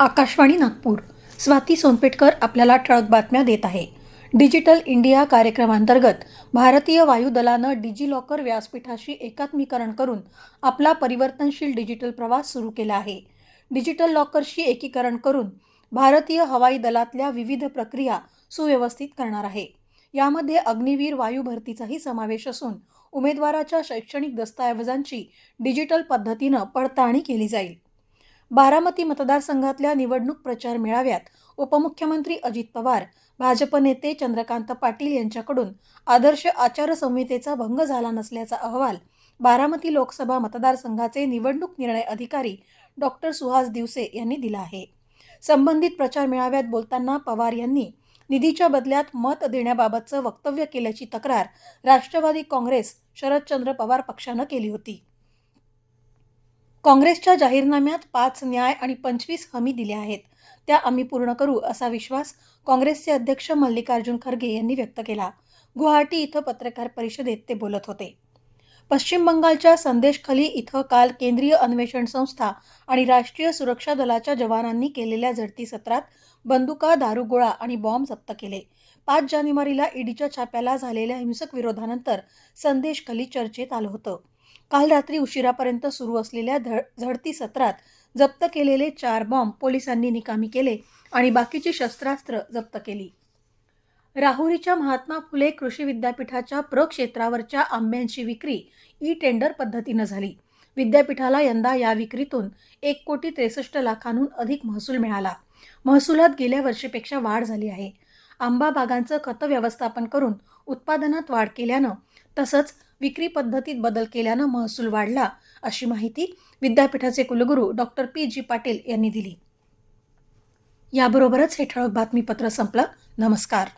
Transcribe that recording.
आकाशवाणी नागपूर. स्वाती सोनपेटकर आपल्याला ठळक बातम्या देत आहे. डिजिटल इंडिया कार्यक्रमांतर्गत भारतीय वायुदलानं डिजिलॉकर व्यासपीठाशी एकात्मीकरण करून आपला परिवर्तनशील डिजिटल प्रवास सुरू केला आहे. डिजिटल लॉकरशी एकीकरण करून भारतीय हवाई दलातल्या विविध प्रक्रिया सुव्यवस्थित करणार आहे. यामध्ये अग्निवीर वायू भरतीचाही समावेश असून उमेदवाराच्या शैक्षणिक दस्तऐवजांची डिजिटल पद्धतीनं पडताळणी केली जाईल. बारामती मतदारसंघातल्या निवडणूक प्रचार मेळाव्यात उपमुख्यमंत्री अजित पवार भाजप नेते चंद्रकांत पाटील यांच्याकडून आदर्श आचारसंहितेचा भंग झाला नसल्याचा अहवाल बारामती लोकसभा मतदारसंघाचे निवडणूक निर्णय अधिकारी डॉक्टर सुहास दिवसे यांनी दिला आहे. संबंधित प्रचार मेळाव्यात बोलताना पवार यांनी निधीच्या बदल्यात मत देण्याबाबतचं वक्तव्य केल्याची तक्रार राष्ट्रवादी काँग्रेस शरदचंद्र पवार पक्षानं केली होती. काँग्रेसच्या जाहीरनाम्यात पाच न्याय आणि पंचवीस हमी दिल्या आहेत. त्या आम्ही पूर्ण करू असा विश्वास काँग्रेसचे अध्यक्ष मल्लिकार्जुन खरगे यांनी व्यक्त केला. गुवाहाटी इथं पत्रकार परिषदेत ते बोलत होते. पश्चिम बंगालच्या संदेशखली इथं काल केंद्रीय अन्वेषण संस्था आणि राष्ट्रीय सुरक्षा दलाच्या जवानांनी केलेल्या झडती सत्रात बंदुका दारुगोळा आणि बॉम्ब जप्त केले. पाच जानेवारीला ईडीच्या छाप्याला झालेल्या हिंसक विरोधानंतर संदेशखली चर्चेत आलं होतं. काल रात्री उशिरापर्यंत सुरू असलेल्या धड झडती सत्रात जप्त केलेले चार बॉम्ब पोलिसांनी निकामी केले आणि बाकीची शस्त्रास्त्र जप्त केली. राहुरीच्या महात्मा फुले कृषी विद्यापीठाच्या प्रक्षेत्रावरच्या आंब्यांची विक्री ई टेंडर पद्धतीनं झाली. विद्यापीठाला यंदा या विक्रीतून एक कोटी त्रेसष्ट लाखांहून अधिक महसूल मिळाला. महसुलात गेल्या वर्षीपेक्षा वाढ झाली आहे. आंबा बागांचं खत व्यवस्थापन करून उत्पादनात वाढ केल्यानं तसंच विक्री पद्धतीत बदल केल्यानं महसूल वाढला अशी माहिती विद्यापीठाचे कुलगुरू डॉक्टर पी. जी. पाटील यांनी दिली. याबरोबरच हे ठळक बातमीपत्र संपलं. नमस्कार.